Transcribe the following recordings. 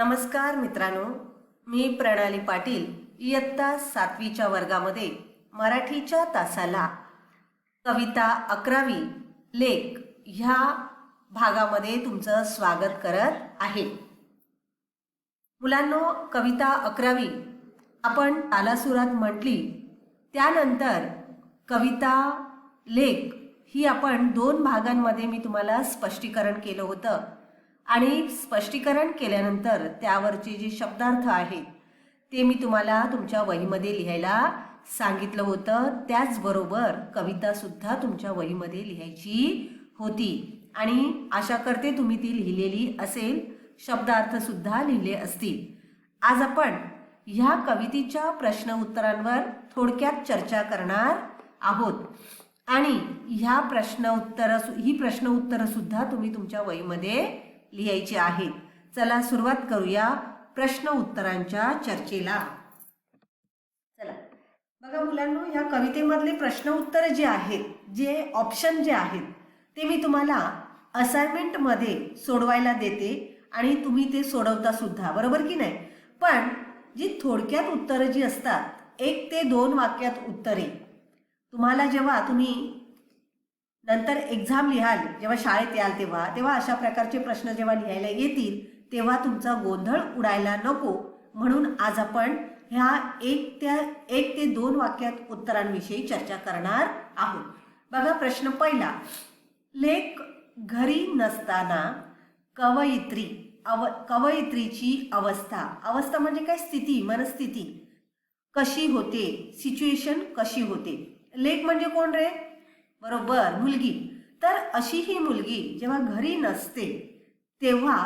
नमस्कार मित्रांनो मी प्रणाली पाटील इयत्ता सातवीच्या वर्गामध्ये मराठीच्या तासाला. कविता अकरावी लेख ह्या भागामध्ये तुमचं स्वागत करत आहे. मुलांनो कविता अकरावी आपण तालासुरात म्हटली त्यानंतर कविता लेख ही आपण दोन भागांमध्ये मी तुम्हाला स्पष्टीकरण केलं होतं. आणि स्पष्टीकरण केल्यानंतर त्यावरचे जे शब्दार्थ आहेत ते मी तुम्हाला तुमच्या वहीमध्ये लिहायला सांगितलं होतं. त्याचबरोबर कवितासुद्धा तुमच्या वहीमध्ये लिहायची होती. आणि आशा करते तुम्ही ती लिहिलेली असेल शब्दार्थसुद्धा लिहिले असतील. आज आपण ह्या कवितेच्या प्रश्न उत्तरांवर थोडक्यात चर्चा करणार आहोत. आणि ह्या प्रश्न उत्तर ही प्रश्न उत्तरंसुद्धा तुम्ही तुमच्या वहीमध्ये लिहायचे आहेत चला सुरुवात करूया प्रश्न उत्तरांच्या चर्चेला. चला. बघा मुलांनो ह्या कवितेमधले प्रश्न उत्तर जे आहेत जे ऑप्शन जे आहेत ते मी तुम्हाला असाइनमेंटमध्ये सोडवायला देते आणि तुम्ही ते सोडवता सुद्धा. बरोबर की नाही? पण जी थोडक्यात उत्तरं जी असतात एक ते दोन वाक्यात उत्तरे. तुम्हाला जेव्हा तुम्ही नंतर एक्झाम लिहाल. जेव्हा शाळेत याल तेव्हा तेव्हा अशा प्रकारचे प्रश्न जेव्हा लिहायला येतील तेव्हा तुमचा गोंधळ उडायला नको. म्हणून आज आपण ह्या एक त्या एक ते दोन वाक्यात उत्तरांविषयी चर्चा करणार आहोत. बघा प्रश्न पहिला. लेख घरी नसताना कवयित्री अव कवयित्रीची अवस्था. अवस्था म्हणजे काय? स्थिती मनस्थिती. कशी होते? सिच्युएशन कशी होते? लेख म्हणजे कोण रे? बरोबर मुलगी. तर अशी ही मुलगी जेव्हा घरी नसते तेव्हा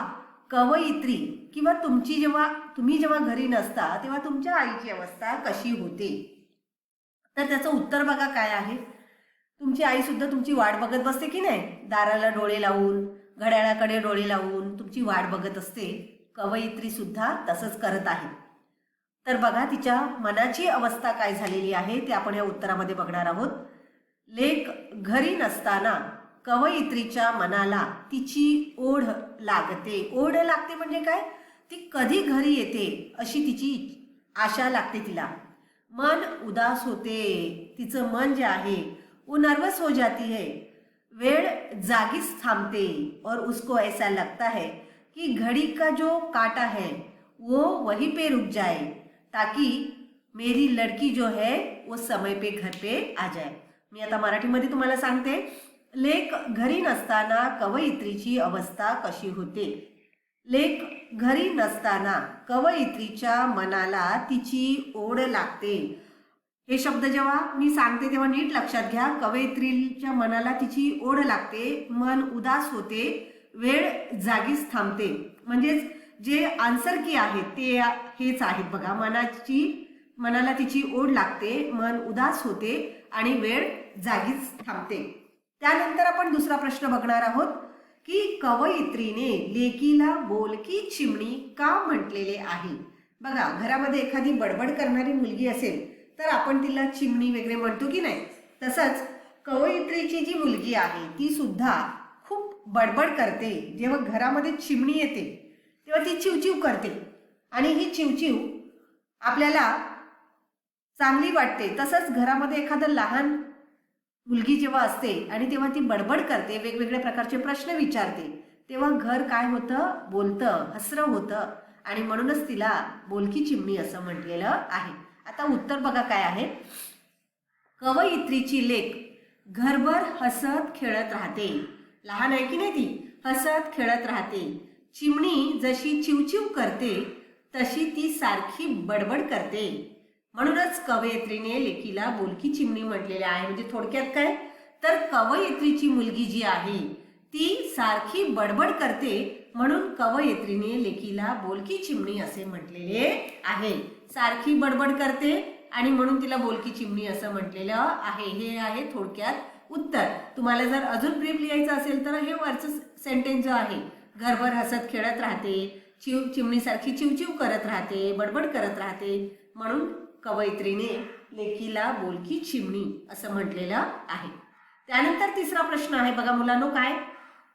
कवयित्री किंवा तुमची जेव्हा तुम्ही जेव्हा घरी नसता तेव्हा तुमच्या आईची अवस्था कशी होते? तर त्याचं उत्तर बघा काय आहे. तुमची आई सुद्धा तुमची वाट बघत बसते की नाही? दाराला डोळे लावून घड्याळाकडे डोळे लावून तुमची वाट बघत असते. कवयित्री सुद्धा तसंच करत आहे. तर बघा तिच्या मनाची अवस्था काय झालेली आहे ते आपण या उत्तरामध्ये बघणार आहोत. लेख घरी नसताना कवयित्रीच्या मनाला तिची ओढ लागते. ओढ लागते म्हणजे काय? ती कधी घरी येते अशी तिची आशा लागते तिला. मन उदास होते. तिचं मन जे आहे वो नर्वस हो जाती है. वेळ जागीच थांबते और उसको ऐसा लगता है कि घड़ी का जो काटा है वो वहीं पे रुक जाए ताकि मेरी लड़की जो है वो समय पे घर पे आ जाए। मी आता मराठीमध्ये तुम्हाला सांगते. लेख घरी नसताना कवयित्रीची अवस्था कशी होते? लेख घरी नसताना कवयित्रीच्या मनाला तिची ओढ लागते. हे शब्द जेव्हा मी सांगते तेव्हा नीट लक्षात घ्या. कवयित्रीच्या मनाला तिची ओढ लागते मन उदास होते वेळ जागीच थांबते. म्हणजेच जे आन्सर की आहेत ते हेच आहेत बघा. मनाची मनाला तिची ओढ लागते मन उदास होते आणि वेळ जागीच थांबते. त्यानंतर आपण दुसरा प्रश्न बघणार आहोत की कवयित्रीने लेकीला बोलकी चिमणी का म्हटलेले आहे? बघा घरामध्ये एखादी बडबड करणारी मुलगी असेल तर आपण तिला चिमणी वगैरे म्हणतो की नाही? तसंच कवयित्रीची जी मुलगी आहे ती सुद्धा खूप बडबड करते. जेव्हा घरामध्ये चिमणी येते तेव्हा ती चिवचिव करते. आणि ही चिवचिव आपल्याला चांगली वाटते. तसंच घरामध्ये एखादं लहान मुलगी जेव्हा असते आणि तेव्हा ती बडबड करते वेगवेगळ्या प्रकारचे प्रश्न विचारते तेव्हा घर काय होतं? बोलतं हसरं होतं. आणि म्हणूनच तिला बोलकी चिमणी असं म्हटलेलं आहे. आता उत्तर बघा काय आहे. कवयित्रीची लेख घरभर हसत खेळत राहते. लहान आहे की नाही ती? हसत खेळत राहते. चिमणी जशी चिवचिव करते तशी ती सारखी बडबड करते. म्हणूनच कवयित्रीने लेकीला बोलकी चिमणी म्हटलेले आहे. म्हणजे थोडक्यात काय? तर कवयित्रीची मुलगी जी आहे ती सारखी बडबड करते म्हणून कवयित्रीने लेकीला बोलकी चिमणी असे म्हटलेले आहे. सारखी बडबड करते आणि म्हणून तिला बोलकी चिमणी असं म्हटलेलं आहे. हे आहे थोडक्यात उत्तर. तुम्हाला जर अजून ब्रीफ लिहायचं असेल तर हे वरचं सेंटेन्स जो आहे. घरभर हसत खेळत राहते चिव चिमणीसारखी चिवचिव करत राहते बडबड करत राहते म्हणून कवयित्रीने लेखीला बोलकी चिमणी असं म्हटलेलं आहे. त्यानंतर तिसरा प्रश्न आहे बघा मुलांनो काय?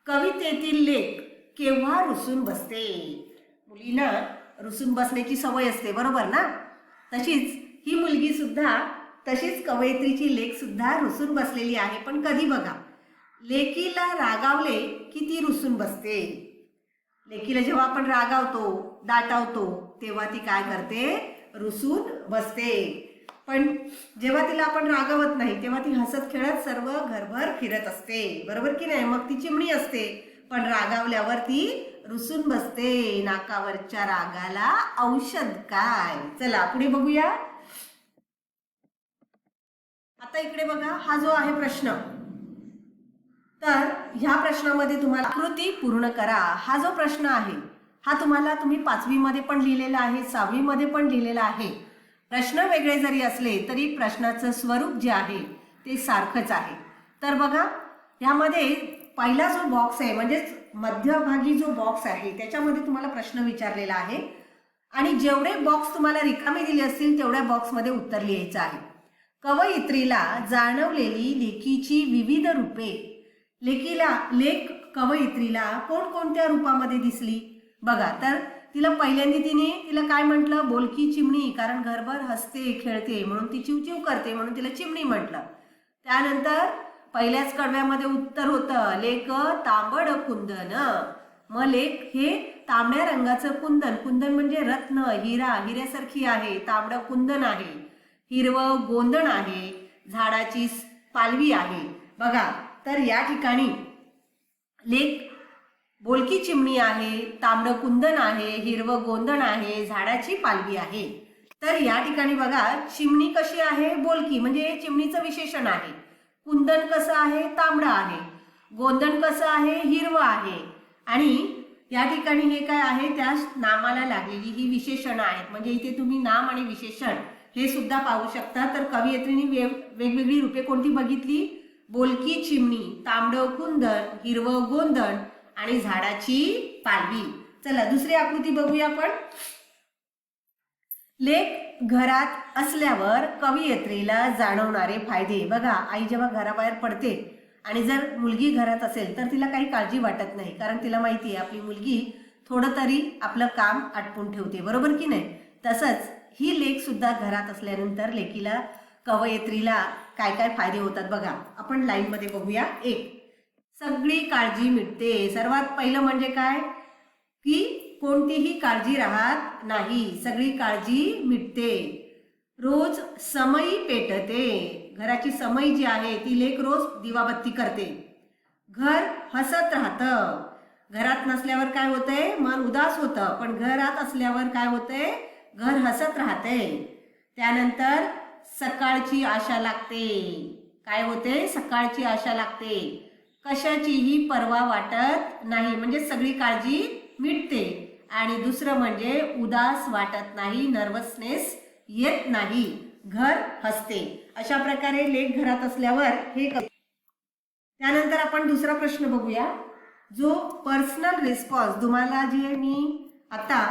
कवितेतील लेख केव्हा रुसून बसते? मुलींना रुसून बसण्याची सवय असते बरोबर ना? तशीच ही मुलगी सुद्धा तशीच कवयित्रीची लेख सुद्धा रुसून बसलेली आहे पण कधी बघा? लेकीला रागावले की ती रुसून बसते. लेकीला जेव्हा आपण रागावतो दाटावतो तेव्हा ती काय करते? रुसून बसते. पण जेव्हा तिला आपण रागवत नाही तेव्हा ती हसत खेळत सर्व घरभर फिरत असते. बरोबर की नाही? मग ती चिमणी असते. पण रागावल्यावर ती रुसून बसते. नाकावरच्या रागाला औषध काय? चला पुढे बघूया. आता इकडे बघा हा जो आहे प्रश्न. तर ह्या प्रश्नामध्ये तुम्हाला आकृती पूर्ण करा. हा जो प्रश्न आहे हा तुम्हाला तुम्ही पाचवीमध्ये पण लिहिलेला आहे सहावीमध्ये पण लिहिलेला आहे. प्रश्न वेगळे जरी असले तरी प्रश्नाचं स्वरूप जे आहे ते सारखंच आहे. तर बघा ह्यामध्ये पहिला जो बॉक्स आहे म्हणजेच मध्यभागी जो बॉक्स आहे त्याच्यामध्ये तुम्हाला प्रश्न विचारलेला आहे. आणि जेवढे बॉक्स तुम्हाला रिकामे दिले असतील तेवढ्या बॉक्समध्ये उत्तर लिहायचं आहे. कवयित्रीला जाणवलेली लेखीची विविध रूपे. लेखीला लेख कवयित्रीला कोणकोणत्या रूपामध्ये दिसली? बघा तर तिला पहिल्यांदा तिने तिला काय म्हटलं? बोलकी चिमणी कारण घरभर हसते खेळते म्हणून ती चिवचिव करते म्हणून तिला चिमणी म्हटलं. त्यानंतर पहिल्याच कडव्यामध्ये उत्तर होतं लेक तांबड कुंदन. मग लेक हे तांबड्या रंगाचं कुंदन. कुंदन म्हणजे रत्न हिरा हिऱ्यासारखी आहे तांबडं कुंदन आहे. हिरवं गोंदण आहे झाडाची पालवी आहे. बघा तर या ठिकाणी लेक बोलकी चिमणी आहे तांबडं कुंदन आहे हिरवं गोंदण आहे झाडाची पालवी आहे. तर या ठिकाणी बघा चिमणी कशी आहे? बोलकी म्हणजे चिमणीचं विशेषण आहे. कुंदन कसं आहे? तांबडं आहे. गोंदण कसं आहे? हिरवं आहे. आणि या ठिकाणी हे काय आहे? त्या नामाला लागलेली ही विशेषणं आहेत. म्हणजे इथे तुम्ही नाम आणि विशेषण हे सुद्धा पाहू शकता. तर कवयित्रीने वेग वेगवेगळी रूपे कोणती बघितली? बोलकी चिमणी तांबडं कुंदन हिरवं गोंदण आणि झाडाची पालवी. चला दुसरी आकृती बघूया आपण. लेख घरात असल्यावर कवयित्रीला जाणवणारे फायदे. बघा आई जेव्हा घराबाहेर पडते आणि जर मुलगी घरात असेल तर तिला काही काळजी वाटत नाही कारण तिला माहिती आहे आपली मुलगी थोडं तरी आपलं काम आटपून ठेवते. बरोबर की नाही? तसंच ही लेख सुद्धा घरात असल्यानंतर लेखीला कवयित्रीला काय काय फायदे होतात बघा. आपण लाईनमध्ये बघूया. एक सगळी काळजी मिटते. सर्वात पहिलं म्हणजे काय? की कोणतीही काळजी राहत नाही. सगळी काळजी मिटते. रोज समई पेटते. घराची समई जी आहे ती लेख रोज दिवाबत्ती करते. घर हसत राहतं. घरात नसल्यावर काय होतंय? मन उदास होतं. पण घरात असल्यावर काय होतंय? घर हसत राहते. त्यानंतर सकाळची आशा लागते. काय होते? सकाळची आशा लागते. कशाचीही पर्वा वाटत नाही. म्हणजे सगळी काळजी मिटते. आणि दुसरं म्हणजे उदास वाटत नाही नर्वसनेस येत नाही. घर हसते. अशा प्रकारे लेख घरात असल्यावर हे त्यानंतर आपण दुसरा प्रश्न बघूया. जो पर्सनल रिस्पॉन्स तुम्हाला जे मी आता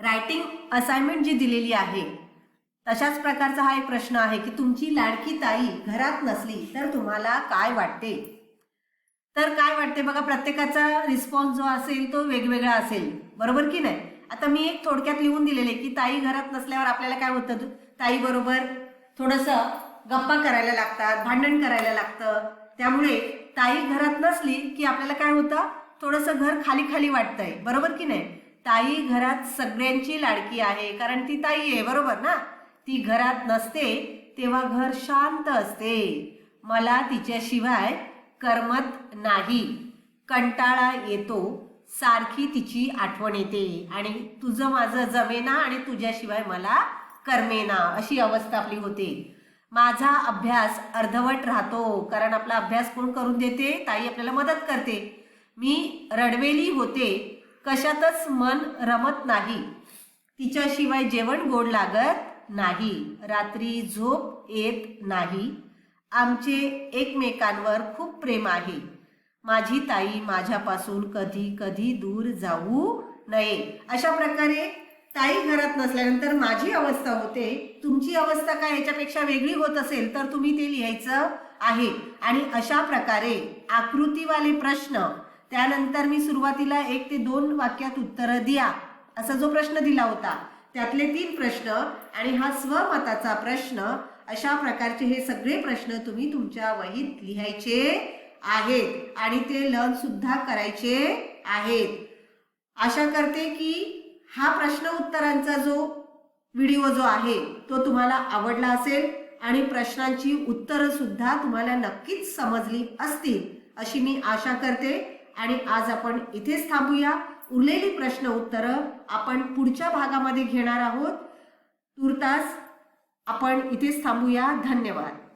रायटिंग असाइनमेंट जी दिलेली आहे तशाच प्रकारचा हा एक प्रश्न आहे की तुमची लाडकी ताई घरात नसली तर तुम्हाला काय वाटते? तर काय वाटते बघा प्रत्येकाचा रिस्पॉन्स जो असेल तो वेगवेगळा असेल. बरोबर की नाही? आता मी एक थोडक्यात लिहून दिलेले की ताई घरात नसल्यावर आपल्याला काय होतं? ताई बरोबर थोडंसं गप्पा करायला लागतात भांडण करायला लागतं. त्यामुळे ताई घरात नसली की आपल्याला काय होतं? थोडंसं घर खाली खाली वाटतंय. बरोबर की नाही? ताई घरात सगळ्यांची लाडकी आहे कारण ती ताई आहे बरोबर ना? ती घरात नसते तेव्हा घर शांत असते. मला तिच्याशिवाय करमत नाही. कंटाळा येतो सारखी तिची आठवण येते. आणि तुझं माझं जमेना आणि तुझ्याशिवाय मला करमेना अशी अवस्था आपली होते. माझा अभ्यास अर्धवट राहतो कारण आपला अभ्यास कोण करून देते? ताई आपल्याला मदत करते. मी रडवेली होते. कशातच मन रमत नाही. तिच्याशिवाय जेवण गोड लागत नाही. रात्री झोप येत नाही. आमचे एकमेकांवर खूप प्रेम आहे. माझी ताई माझ्यापासून कधी कधी दूर जाऊ नये. अशा प्रकारे ताई घरात नसल्यानंतर माझी अवस्था होते. तुमची अवस्था काय याच्यापेक्षा वेगळी होत असेल तर तुम्ही ते लिहायचं आहे. आणि अशा प्रकारे आकृतीवाले प्रश्न त्यानंतर मी सुरुवातीला एक ते दोन वाक्यात उत्तरं द्या. असा जो प्रश्न दिला होता त्यातले तीन प्रश्न आणि हा स्वमताचा प्रश्न अशा प्रकारचे हे सगळे प्रश्न तुम्ही तुमच्या वहीत लिहायचे आहेत आणि ते लर्न सुद्धा करायचे आहेत. आशा करते की हा प्रश्न उत्तरांचा जो व्हिडिओ जो आहे तो तुम्हाला आवडला असेल आणि प्रश्नांची उत्तरं सुद्धा तुम्हाला नक्कीच समजली असतील अशी मी आशा करते. आणि आज आपण इथेच थांबूया. उरलेली प्रश्न उत्तरं आपण पुढच्या भागामध्ये घेणार आहोत. तुर्तास आपण इथेच थांबूया. धन्यवाद.